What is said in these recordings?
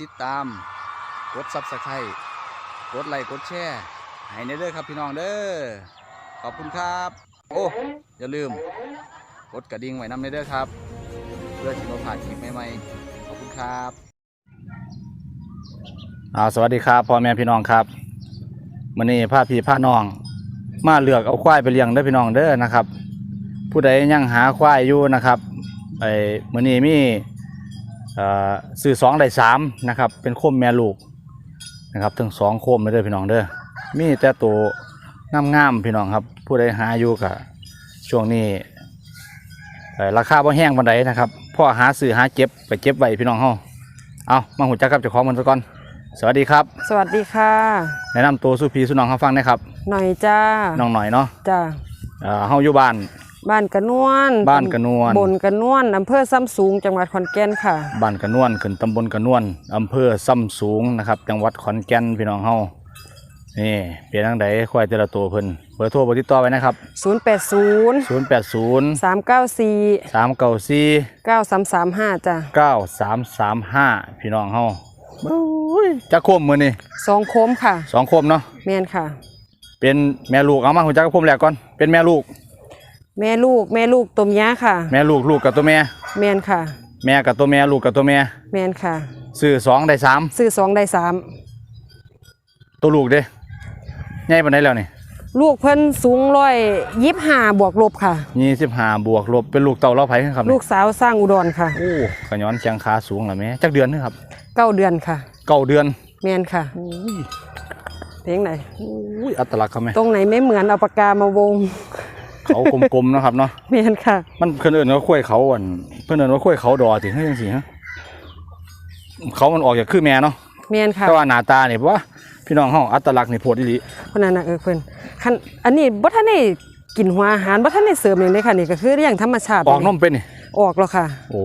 ติดตาม กดซับสไครต์กดไลค์กดแชร์ให้ในเด้อครับพี่น้องเด้อขอบคุณครับ โอ้อย่าลืม กดกระดิ่งไว้นำในเด้อครับ เพื่อที่เราผ่านคลิปใหม่ๆขอบคุณครับอาสวัสดีครับพ่อแม่พี่น้องครับมื้อนี้พาพี่พาน้อง มาเลือกเอาควายไปเลี้ยงเด้พี่น้องเด้อนะครับ ผู้ใดยังหาควายอยู่นะครับไอ้มื้อนี้มี ซื้อสองได้สามนะครับ เป็นโคมแม่ลูกนะครับทั้งสองโคมเลยเด้อพี่น้องเด้อมีแต่ตัวงามๆพี่น้องครับ ผู้ใดหาอยู่กับช่วงนี้เอ่อราคาบ่แห้งปานใดนะครับพ่อหาซื้อหาเก็บไปเก็บไว้พี่น้องเฮาเอามาหูจักกับเจ้าของมันซะก่อน สวัสดีครับ สวัสดีค่ะ แนะนำตัวสุพีสุน้องเขาฟังหนะครับ หน่อยจ้าน้องหน่อยเนาะจ้าเอ่อเฮาอยู่บ้าน บ้านกระนวลบ้านกระนวลบนกระนวลอำเภอซ้ำสูง จังหวัดขอนแก่นค่ะ บ้านกระนวนขึ้นตำบลกระนวนอำเภอซ้ำสูงนะครับ จังหวัดขอนแก่นพี่น้องเฮานี่เปลี่ยนทางใดควายแต่ละตัวเพิ่นเบอร์โทรเบอร์ติดต่อไว้นะครับ 080 080 394 394 9335จ้า9335 พี่น้องเฮาโอ้ยจักโคมมื้อนี้สองโคมค่ะสองโคมเนาะแม่นค่ะ เป็นแม่ลูกเอามาหูจักกับโคมแรกก่อนเป็นแม่ลูก แม่ลูกแม่ลูกตัวเมียค่ะ แม่ลูกลูกกับตัวแม่ แม่นค่ะ แม่กับตัวแม่ลูกกับตัวแม่แม่นค่ะซื้อสองได้สามซื้อสองได้สามตัวลูกเด้ใหญ่ปานใดแล้วนี่ลูกเพิ่นสูงร้อยยิบห้าบวกลบค่ะ ยี่สิบห้าบวกลบเป็นลูกเต่าเล่าไผ่ครับนี่ลูกสาวสร้างอุดรค่ะโอ้ขย้อนเชียงขาสูงเหรอแม่จักเดือนนึงครับเก้าเดือนค่ะ เก้าเดือนแม่นค่ะเพลงไหนอุ้ยอัตลักษณ์เขาไหมตรงไหนไม่เหมือนเอาปากกามาวง เขากลมๆเนาะครับเนาะแม่นค่ะ มันเพิ่นเอิ้นว่าข้วยเขาอ่อนเพิ่นเอิ้นว่าข้วยเขาดอสิเฮ้ยจังซี่ฮะเขามันออกจากคือแม่เนาะแม่นค่ะแต่ว่าหน้าตานี่ว่าพี่น้องเฮาอัตลักษณ์นี่โพดอีหลีคนนั้นน่ะเออเพิ่นคันอันนี้บ่ทันได้กินหัวอาหารบ่ทันได้เสริมหยังเลยค่ะนี่ก็คือเรื่องธรรมชาติออกนมเป็นนี่ออกแล้วค่ะ โอ้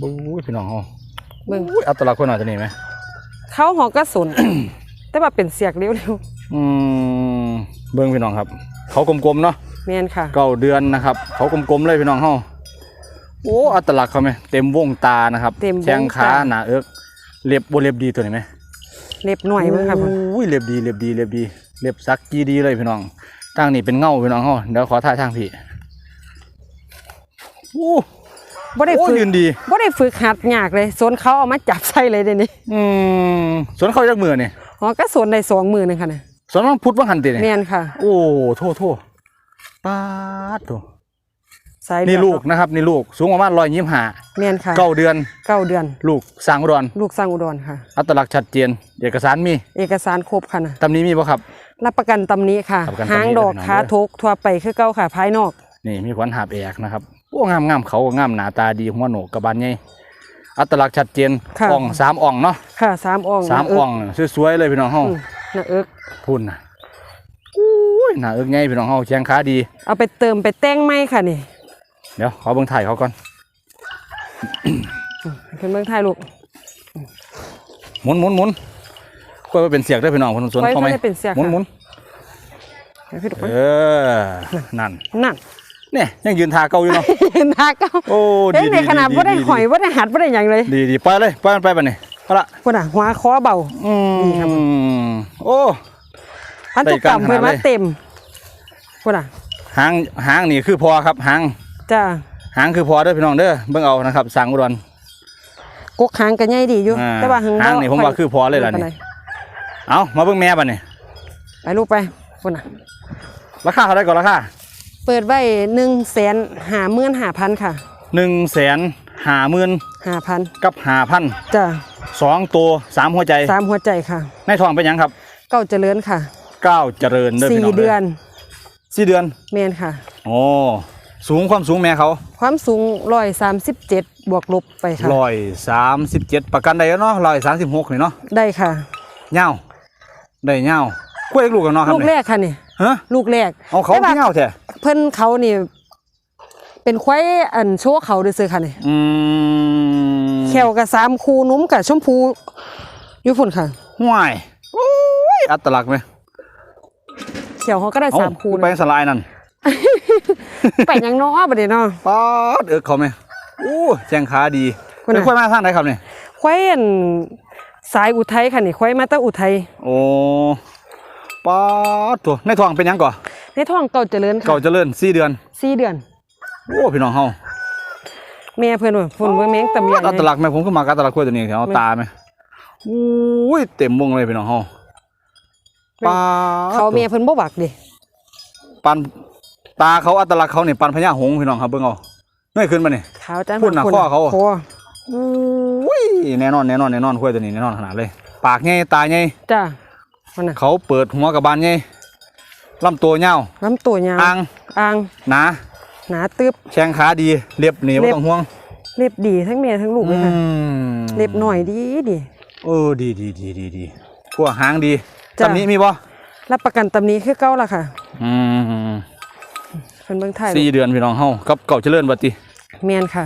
บู๊ยพี่น้องเฮาเบิ่งอุ้ยอัตลักษณ์คนหน่อยตัวนี้ไหมเขาหอกก็สนแต่ว่าเป็นเสียกเร็วอืมเบิ่งพี่น้องครับ เขากลมๆเนาะๆแม่นค่ะ เก้าเดือนนะครับ เขากลมๆเลยพี่น้องเฮาโอ้อัตลักษณ์เขาไหมเต็มวงตานะครับเต็มวงตา แข้งขาหนาเอิกเล็บบ่เล็บดีตัวนี้ไหมเล็บหน่อยเบิ่งค่ะเพิ่นอุ้ยเล็บดีเล็บดีเล็บดีเล็บซักกีดีเลยพี่น้องตั้งนี่เป็นเงาพี่น้องเฮาเดี๋ยวขอถ่ายทางพี่โอ้บ่ได้โอ้ฝึกยืนดี บ่ได้ฝึกหัดยากเลยสนเขาเอามาจับใส่เลยเดี๋ยวนี้อืมสวนเขาจากมือนี่หอก็สนได้สองมือหนึงค่ะน่ะ สวนมันพุทธวังหันตินี่แม่นค่ะ โอ้โทษโทษปาดโถสายเลือดนี่ลูกนะครับนี่ลูกสูงประมาณร้อยยี่สิบห้าแม่นค่ะเก้าเดือน เก้าเดือน ลูกสร้างอุดรลูกสร้างอุดรค่ะ อัตลักษณ์ชัดเจน เอกสารมีเอกสารครบค่ะน่ะตำนี้มีป่ะครับ รับประกันตำหนี้ค่ะ รับประกันตำหนิหางดอกด้วยนะขาทกทั่วไปคือเก้าค่ะภายนอก นี่มีขวัญหาบแอกนะครับโอ้งามงามเขางามหนาตาดีหัวโหนกกระบาลใหญ่อัตลักษณ์ชัดเจนค่ะ อ่องสามอ่องเนาะค่ะสามอ่องสามหน้เกอ่อง สวยๆเลยพี่น้องเฮาอืมห น้าเอิกพุ่นนะอุ้ยหนาเอิกไงพี่น้องเฮาแข้งขาดี เอาไปเติมไปแต่งไหมค่ะนี่ เดี๋ยวขอเบิ่งถ่ายเขาก่อนเป็นเมืองไทยลูกหมุนหมุนหมุนกล้วยว่าเป็นเสียกได้อพี่น้องคนสวนกล้วยเขาไหมไม่ได้เป็นเสียกหมุนค่ะ หมุนเดี๋ยวพี่ลูกเออนั่นนั่นเนี่ยยังยืนทาเก่าอยู่เนาะ เห็นทาเก้าโอ้เฮ้ยดีในขนาดว่าได้หอยดีว่าได้หัดว่าได้หยังเลย ดีดีปล่อยเลยปล่อยมันไปบัดนี้ เอาละพุ่นอะหัวคอเบา อืดีครับ มโอ้พันธุกรรมได้การเพิ่นมาหาเลยเต็มพุ่นอะหางหางนี่คือพอครับหางจ้าหางคือพอเด้อพี่น้องเด้อเบิ่งเอานะครับสังอุดร กกหางกันใหญ่ดีอยู่ อ่าแต่ว่าหางหางนี่ผมว่าคือพอเลยล่ะนี่ปานใดเอามาเบิ่งแม่บัดนี้ไปลูกไปพุ่นอะ ราคาเท่าไหร่ก่อนราคาเปิดไว้หนึ่งแสนหาเมื่นหาพันค่ะหนึ่งแสนห้าหมื่นหาพันกับห้าพันจ้า สองตัวสามหัวใจสามหัวใจค่ะ ในท้องเป็นหยังครับเก้าเจริญค่ะเก้าเจริญเด้อสี่พี่น้องเดือนสี่เดือนเมนค่ะ โอ้สูงความสูงแม่เขาความสูงร้อยสามสิบเจ็ดบวกลบไปค่ะ ร้อยสามสิบเจ็ดประกันได้แล้วเนาะร้อยสามสิบหกนี่เนาะได้ค่ะ เงาได้เงาคุยกับลูกกันเนาะครับลูกแรกค่ะนี่ฮะลูกแรกเอาเขาแต่ว่าที่เงาแท้เพิ่นเขานี่ เป็นควายอันโชว์เขาด้วยซื้อค่ะนี่อืม แขวกับสามคูนุ่มกับชมพูอยู่ฝุ่นค่ะห่วยโอ้ยอัตลักษณ์ไหมแขวเขาก็ได้เอ้สามคูไปสลายนั่นไปยังน้อประเดี๋ยวน้อป๊าดเออเขาไหมโอ้แจงขาดีคุณเป็นน่ะคุยมาทางไหนครับเนี่ยควายอันสายอุทัยค่ะนี่ควายมาแตาอุทัยโอ้ป้าดตัวในท้องเป็นหยังก่อในท้องเก่าเจริญค่ะเก่าเจริญสี่เดือนสี่เดือนโอ้พี่น้องเฮา แม่เพิ่นว่าเพิ่นเบิ่งแมงตะเมียงอัตลักษณ์แม่ผมก็มากอัตลักษณ์กล้วยตัวนี้แถวตาไหมอุ้ยเต็มวงเลยพี่น้องเฮาป้าดเขาแม่เพิ่นบ่บักเดิปันตาเขาอัตลักษณ์เขาเนี่ยปันพญาหงส์พี่น้องครับเบิ่งเอาเงยขึ้นมานี่ขาวจังพุ่นน่ะข้อเขาคออุ้ยแน่นอนแน่นอนแน่นอนกล้วยตัวนี้แน่นอนขนาดเลย ปากใหญ่ตาใหญ่จ้ามันน่ะเขาเปิดหัวกับบานใหญ่ลำตัวยาวลำตัวยาวอ่างอ่างหนา หนาตึบแข้งขาดีเรียบหนีเรีไม่ยบต้องห่วง เล็บดีทั้งแม่ทั้งลูกเลยค่ะ อืมเล็บหน่อยดีดี เออดีดีดีดีดีพวกหางดีจ้ะ ตำนี้มีบ่รับประกันตำนี้คือเก่าล่ะค่ะอืมเพิ่นเบิ่งไทยสี่เดือนพี่น้องเฮากับเก่าเจริญบัดติแม่นค่ะ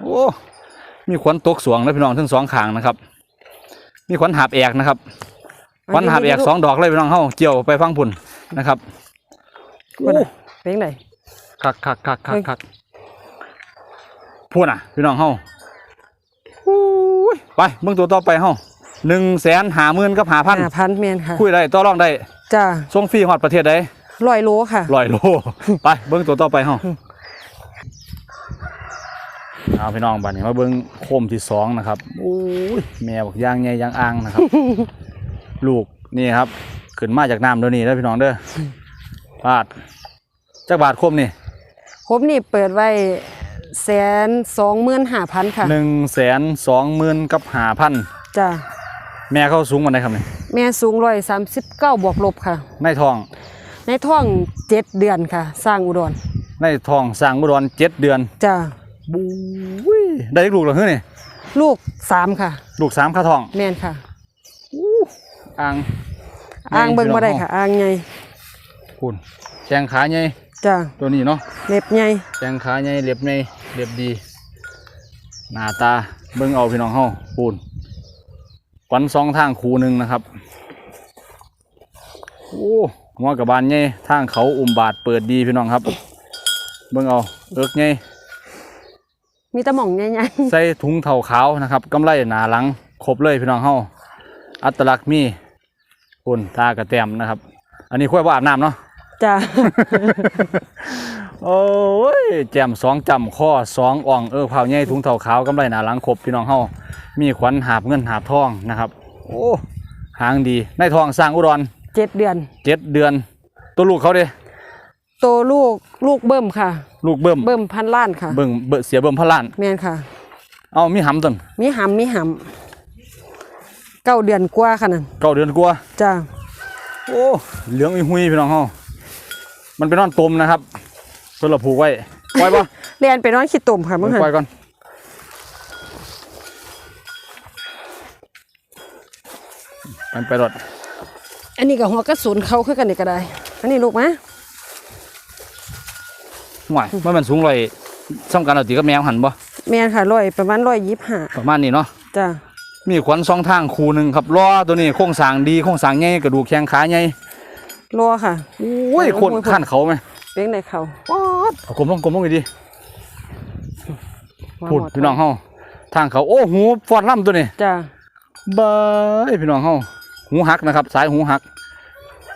โอ้มีขวัญตกสวงแล้วพี่น้องทั้งสองข้างนะครับ มีขวัญหาบแอกนะครับขวัญหาบแอกสองดอกเลยพี่น้องเฮาเกี่ยวไปฟังพุ่นนะครับพุ่นน่ะเป็นจังได คักคักคักคักเฮ้ยคักพูดน่ะ พี่น้องเฮาอู้ยไปเบิ่งตัวต่อไปเฮาหนึ่งแสนหาหมื่นกับหาพัน5,000แม่นค่ะ คุยได้ต่อรองได้ จ้าส่งฟรีฮอดประเทศใด100โลค่ะร้อยโล ไปเบิ้งตัวต่อไปเฮาเอาพี่น้องบัดนี้มาเบิ้งโคมที่สองนะครับโอ้ยแม่บอกย่างใหญ่ย่างอ่างนะครับ ลูกนี่ครับ ขึ้นมาจากน้ำเดี๋ยวนี้แล้วพี่น้องเด้อบาทจักบาทโคมนี่ ผมนี่เปิดไว้แสนสองหมื่นห้าพันค่ะหนึ่งแสนสองหมื่นกับหาพันจ้าแม่เข้าสูงวันไหนครับนี่แม่สูงร้อยสามสิบเก้าบวกลบค่ะ ในท้อง ในท้องเจ็ดเดือนค่ะ สร้างอุดรในท้องสร้างบุรอนเจ็ดเดือนจ้าบู้ยได้ลูกเหรอเฮ้ยนี่ลูกสามค่ะ ลูกสามข้าท้องแม่นค่ะอ่างอ่างเบิ่งบ่ได้พี่น้ค่ะอ่างใหญ่คุณแข้งขาใหญ่ จ้าตัวนี้เนาะเล็บใหญ่แข้งขาใหญ่เรียบใหญ่เรียบดี หน้าตาเบิ่งเอาพี่น้องเฮาปูนขวัญสองทางคูหนึ่งนะครับโอ้หัวกับบานใหญ่ทางเขาอุ้มบาดเปิดดีพี่น้องครับ เบิ่งเอาเอิกใหญ่มีแตะหม่องใหญ่ใส่ถุงเท้าขาวนะครับกำไรหนาหลังครบเลยพี่น้องเฮาอัตลักษณ์มีปุ่นตากระแตมนะครับ อันนี้ค่อยว่าอาบน้ำเนาะๆ จ้าโอ้ยแจมสองจำข้อสองอ่องเออเผาใหญ่ถุงเท้าขาวกำไรหนาหลังครบพี่น้องเฮามีขวัญหาบเงินหาบทองนะครับ โอ้หางดีในทองสร้างอุดรเจ็ดเดือน เจ็ดเดือน ตัวลูกเขาเด้โตลูกลูกเบิ่มค่ะ ลูกเบิ่มเบิ่มพันล้านค่ะ เบิ่งเบิ่งเสียเบิ่มพนล้าน แม่นค่ะ เอามีหำต้นมีหำมีหำเก้าเดือนกว่าค่ะนั่นเก้าเดือนกว่าจ้าโอ้เหลืองอีหุยพี่น้องเฮา มันเป็นนอนตมนะครับเพื่อเราผูกไว้ปล่อยปะเรียนไปนอนขี้ตุ่มค่ะปมึงหันล่อยก่อนมันไปรถอันนี้กับหัวกระสุนเขาคือกันนี่ก็ได้ อันนี้ลูกมะห่วยมันเป็นสูงลอยสำคัญเอาตีกับแมวหันบ่แม่นค่ะร้อยประมาณร้อยยี่สิบห้าประมาณนี้เนาะจ้ามีขวัญสองทางคูหนึ่งครับล้อตัวนี้โครงสร้างดีโครงสร้างใหญ่กระดูกแข้งขาใหญ่ รัวค่ะโอ้ยโอ้ยโคนโอ้ยขั้นเขาไหมเลี้ยงในเขาป๊าดเอากลมลงกลมลงอีกดีว่าพูดหมดพี่น้องเฮาทางเขาโอ้หูฟอดล่ำตัวนี้จ้าเบยพี่น้องเฮาหูหักนะครับ สายหูหัก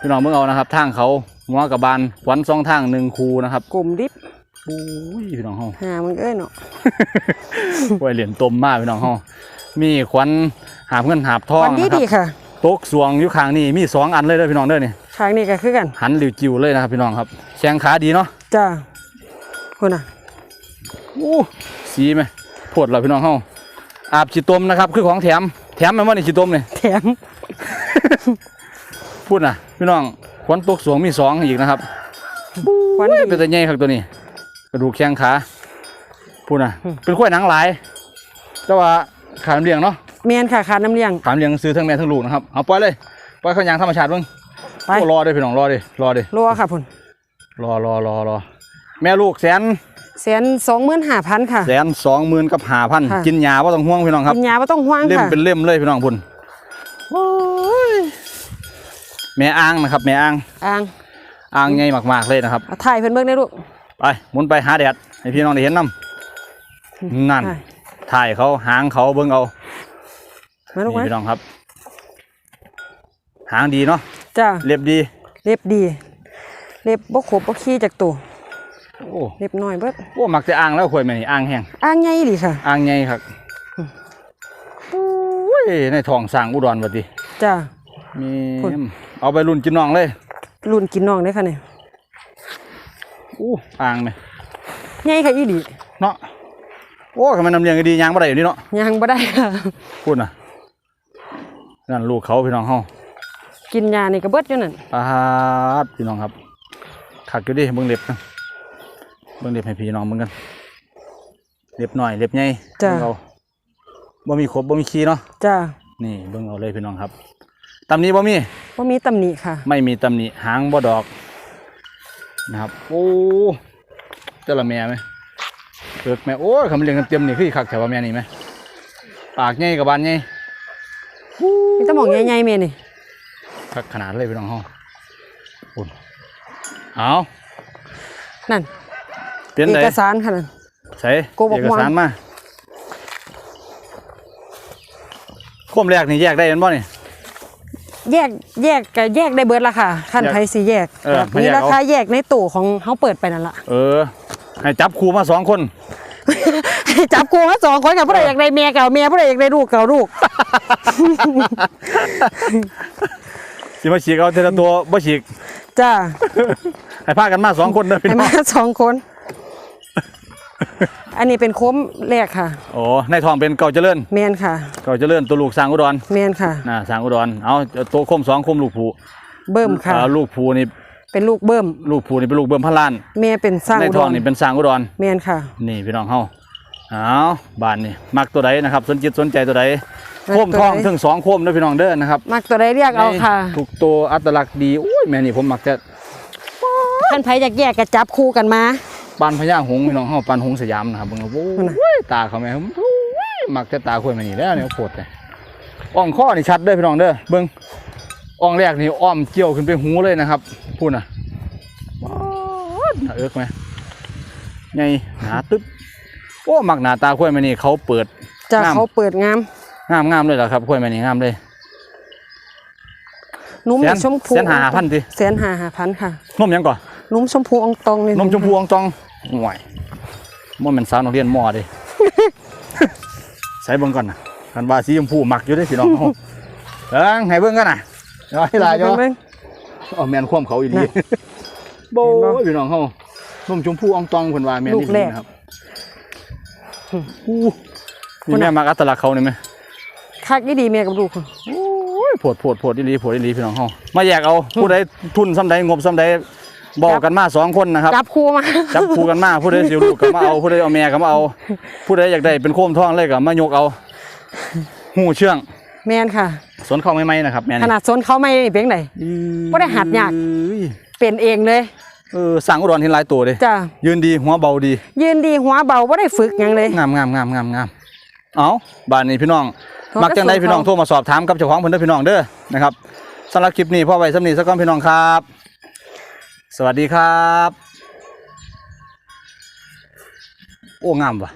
พี่น้องเบิ่งเอานะครับ ทางเขาหัวกับบานขวัญสองทางหนึ่งคูนะครับกลุ่มดิบโอ้ยพี่น้องเฮาหามันเอ้ยเนาะไว้เหรียญตมมากพี่น้องเฮามีขวัญหาบเงินหาบทองวันดีนะครัดีบค่ะตกสวงอยู่ข้างนี้มีสองอันเลยเด้อพี่น้องเด้อนี่ ทางนี้ก็คือกันหันหลิวจิวเลยนะครับพี่น้องครับแข้งขาดีเนาะจ้าคนน่ะโอ้สีไหมโพดเราพี่น้องเฮาอาบฉีดตมนะครับ คือของแถมแถมแม่นว่านี่ฉีดตมนี่แถม พูดนะพี่น้องขวัญตกสวงมีสองอีกนะครับควันเฮ้ยดีเป็นตัวใหญ่ครับตัวนี้ กระดูกแข้งขาพูดนะอืมเป็นข้อยหนังหลายแต่ว่าขามเลี้ยงเนาะเมียนค่ะขาดน้ำเลี้ยงขามเลี้ยงซื้อทั้งแม่ทั้งลูกนะครับเอาปล่อยเลยปล่อยเขายางธรรมชาติเบิ่ง ไปโอ้รอเด้อพี่น้องรอเด้อรอเด้อรัวค่ะพุ่นรอรอรอรอแม่ลูกแสนแสนสองหมื่นห้าพันค่ะ แสนสองหมื่นกับห้าพันค่ะ กินยาว่าต้องห่วงพี่น้องครับกินยาไม่ต้องห่วงเล่มค่ะเป็นเล่มเลยพี่น้องพุ่นโอ้ยแม่อ่างนะครับแม่อ่างอ่างอ่างใหญ่มากๆเลยนะครับ เอาถ่ายเพิ่นเบิ่งได้ลูกไปหมุนไปหาแดดให้พี่น้องได้เห็นน้ำนั่นถ่ายถ่ายเขาหางเขาเบิ่งเอามาลูกนี่มาพี่น้องครับ หางดีเนาะจ้าเรียบดี เล็บดี เล็บบ่ขบบ่ขี้จากตัวโอ้เล็บน้อยเบิดโอ้มักจะอ่างแล้วข่อยแม่นี่อ่างแห้งอ่างใหญ่ดีค่ะอ่างใหญ่ครับโอ้ยในท้องสร้างอุดรบัดนี้จ้ามีพุ่นเอาไปรุ่นกินน้องเลย รุ่นกินน้องได้อค่ะเนี่ยอู้อ่างไหมใหญ่ค่ะอีดีเนาะโอ้ทำไมน้ำเลี้ยงก็ดียางบ่ได้อยู่นี่เนาะยังบ่ได้ค่ะพูดน่ะนั่นลูกเขาพี่น้องเฮา กินยานี่ก็เบิดอยู่นั่นปาดพี่น้องครับขักอยู่ดิเบิ่งเล็บนะเบิ่งเล็บให้พี่น้องเบิ่งกัน เล็บหน่อยเล็บใหญ่จ้าเบิ่งเอาบ่มีขบบ่มีขี้เนาะจ้านี่เบิ่งเอาเลยพี่น้องครับตำนี้บ่มีบ่มีตำหนิค่ะ ไม่มีตำหนิหางบ่ดอกนะครับ โอ้เจ้าละแม่ไหมเปิกแม่โอ้ยคำเลี้ยงกันเต็มนี่คือคักแถวว่าแม่นี่ไหมปากใหญ่กับบานใหญ่มีแตะหมองใหญ่ๆแม่นี่ คักขนาดเลยพี่น้องเฮาอุ่นเอานั่นเปลี่ยนเอไดกสารค่ะนั่นใส่โกบอกเอกม่วนสารมาควมแรกนี่แยกได้เห็นบ่นี่ แยกแยกก็แยกได้เบิดละค่ะคันแยกไผสิแยกเออมามีแยกราเอาคาแยกในตู้ของเฮาเปิดไปนั่นล่ะเออ ให้จับครูมาสองคน จับกูมาสองคนกับผู้ใดอยากได้เมียเก่าเมียผู้ใดอยากได้ลูกเก่าลูก สิมาฉีกเอาเทละตัวบ่ฉีกจ้าให้พากันมาสองคนเด้อพี่ให้น้อมางสองคน อันนี้เป็นโค้มแรกค่ะ โอ้ในท้องเป็นเก่าเจริญเมียนค่ะ เก่าเจริญตัวลูกสร้างอุดรเมียนค่ะน่ะสร้างอุดรเอาตัวคมสองคมลูกผูเบิ่มค่ะอ่าลูกผูนี่เป็นลูกเบิ่ม ลูกผูนี่เป็นลูกเบิ่มพันล้านเมียเป็นสร้างในอุดท้องรนี่เป็นสร้างอุดรเมียนค่ะ นี่พี่น้องเฮาเอาบ้านนี่มักตัวใดนะครับ สนจิตสนใจตัวใดมัก โคมตัวทองใดถึงสองโคมเด้อพี่น้องเด้อนะครับมักตัวใดเรียกเอาค่ะทุกตัวอัตลักษณ์ดีอุ้ยแม่นี่ผมมักจะท่านไผอยากแยกก็จับคู่กันมาปานพญาหงส์พี่น้องเฮาปานหงส์สยามนะครับเบิ่งเอาโอ้นั่นน่ะยตาเขาแม่ผมโอ้ยมักจะตาคุยมานี่แล้วเนี่ยโคตรเลยอ่องข้อนี่ชัดเด้อพี่น้องเด้อเบิ่งอ่องแรกนี่อ้อมเกี่ยวขึ้นไปหูเลยนะครับพูดน่ะว้าวน่าเอิกไหมไงหนาตึ๊บโอ้มักหน้าตาคุยมานี่เขาเปิดจ้างามเขาเปิดงาม งามงามเลยเหรอครับคุยมานี่งามเลยนุ่มแสนชมพูแสนหาพันสิแสนหาหาพันค่ะนมหยังก่อนนุ่มชมพูอองตองเลยนมชมพูอองตองห่วยมันเป็นสาวนักเรียนมอเดิใส่เบิ่งก่อนนะกันว่าสีชมพูมักอยู่ได้อพี่น้องเฮาเอิงให้เบิ่งกันนะเดี๋ยวให้หลายจ้ะเบิ่งเอาแม่นความเขาอีหลีน่ะโบ้เห็นบ่ยพี่น้องเฮานมชมพูอองตองเพิ่นว่าแม่นลูอีกหแรลีกนะครับอู้นี่แม่มักอัตลักษณ์เขานี่ไหม คักอีดีเมียกับลูกค่ะโอ้ยโผดโผดโผดอีหลีโผดอีหลีพี่น้องเฮามาแยกเอาผู้ใดทุนซ้ำใดงบซ้ำใดบอกกันมาสองคนนะครับจับคู่มาจับคู่กันมาผู้ใดสิลูกก็มาเอาผู้ใดเอาแม่ก็มาเอา ผู้ใดอยากได้เป็นโคมทองเลยก็มายกเอาหูเชื่อง แมนค่ะสวนเข้าไม่ไหมนะครับแม่ขนี่นาดโซนเขาไม่เพียงไหนบ่ได้หัดยากอุ้ยเป็นเองเลยเออสั่งอุดรเห็นหลายตัวเลยจ้ายืนดีหัวเบาดี ยืนดีหัวเบาไม่ได้ฝึกหยังเลยงามงามงามงามงามเอาบ้านนี้พี่น้องโทร มักจังไดกระทรวงพี่น้องเขาโทรมาสอบถามกับเจ้าของเพิ่นเด้อพี่น้องเด้อนะครับสำหรับคลิปนี้พ่อไว้สำนีสักก่อนพี่น้องครับ สวัสดีครับ โอ้งามว่ะ